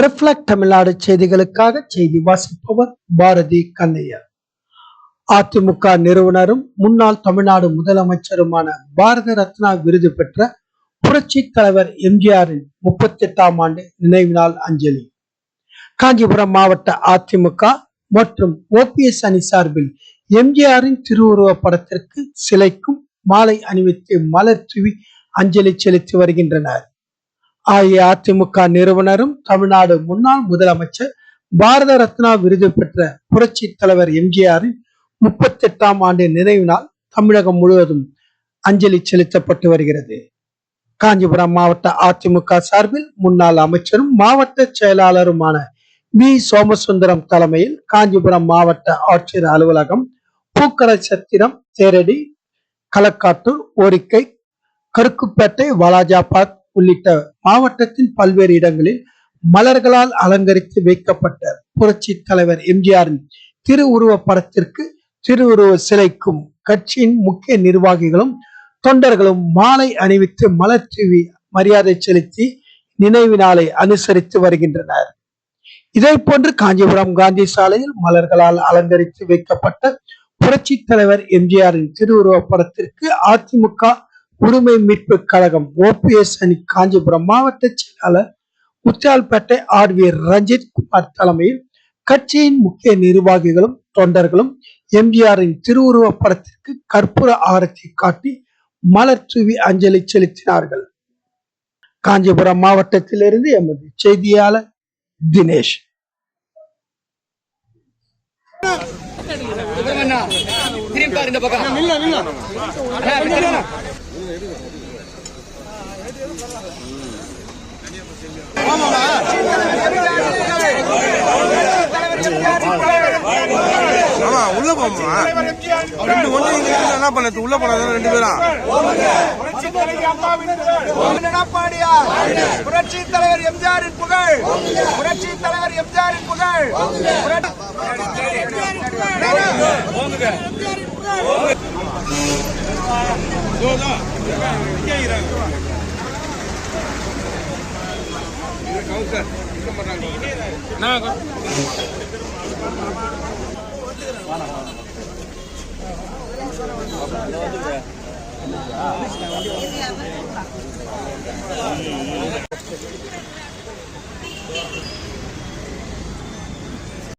Reflect Tamil Nadu செய்திகளுக்காக செய்தி வாசிப்பவர் பாரதி கண்ணையா. அதிமுக நிறுவனரும் முன்னாள் தமிழ்நாடு முதலமைச்சருமான பாரத ரத்னா விருது பெற்ற புரட்சி தலைவர் எம்ஜிஆரின் முப்பத்தி எட்டாம் ஆண்டு நினைவு நாள் அஞ்சலி. காஞ்சிபுரம் மாவட்ட அதிமுக மற்றும் ஓபிஎஸ் அணி சார்பில் எம்ஜிஆரின் திருவுருவ படத்திற்கு சிலைக்கும் மாலை அணிவித்து மலர் தூவி அஞ்சலி செலுத்தி வருகின்றனர். அஇஅதிமுக நிறுவனரும் தமிழ்நாடு முன்னாள் முதலமைச்சர் பாரத ரத்னா விருது பெற்ற புரட்சி தலைவர் எம்ஜிஆரின் முப்பத்தி எட்டாம் ஆண்டு நினைவு நாள் தமிழகம் முழுவதும் அஞ்சலி செலுத்தப்பட்டு வருகிறது. காஞ்சிபுரம் மாவட்ட அதிமுக சார்பில் முன்னாள் அமைச்சரும் மாவட்ட செயலாளருமான வி. சோமசுந்தரம் தலைமையில் காஞ்சிபுரம் மாவட்ட ஆட்சியர் அலுவலகம் பூக்கரை சத்திரம் தேரடி களக்காட்டூர் ஓரிக்கை கருக்குப்பேட்டை வாலாஜாபாத் உள்ளிட்ட மாவட்டத்தின் பல்வேறு இடங்களில் மலர்களால் அலங்கரித்து வைக்கப்பட்ட புரட்சி தலைவர் எம்ஜிஆரின் திருவுருவ படத்திற்கு திருவுருவ சிலைக்கும் கட்சியின் முக்கிய நிர்வாகிகளும் தொண்டர்களும் மாலை அணிவித்து மலர் தூவி மரியாதை செலுத்தி நினைவு நாளை அனுசரித்து வருகின்றனர். இதே போன்று காஞ்சிபுரம் காந்தி சாலையில் மலர்களால் அலங்கரித்து வைக்கப்பட்ட புரட்சி தலைவர் எம்ஜிஆரின் திருவுருவ படத்திற்கு அதிமுக உரிமை மீட்பு கழகம் ஓபிஎஸ் அணி காஞ்சிபுரம் மாவட்ட செயலாளர் முத்தியால்பேட்டை ஆர் வி ரஞ்சித் குமார் தலைமையில் கட்சியின் முக்கிய நிர்வாகிகளும் தொண்டர்களும் எம்ஜிஆரின் திருவுருவ படத்திற்கு கற்பூர ஆரத்தி காட்டி மலர் தூவி அஞ்சலி செலுத்தினார்கள். காஞ்சிபுரம் மாவட்டத்திலிருந்து எமது செய்தியாளர் தினேஷ். இந்த பக்கம் ஆமா உள்ள போமா ரெண்டு ஒண்ணு இங்க இருந்து என்ன பண்ணது? உள்ள போனது ரெண்டு பேரும் புரட்சி தலைவர் எம்ஜிஆரின் புகழ். புரட்சி தலைவர் எம்ஜிஆரின் புகழ். புரட்சி- என்ன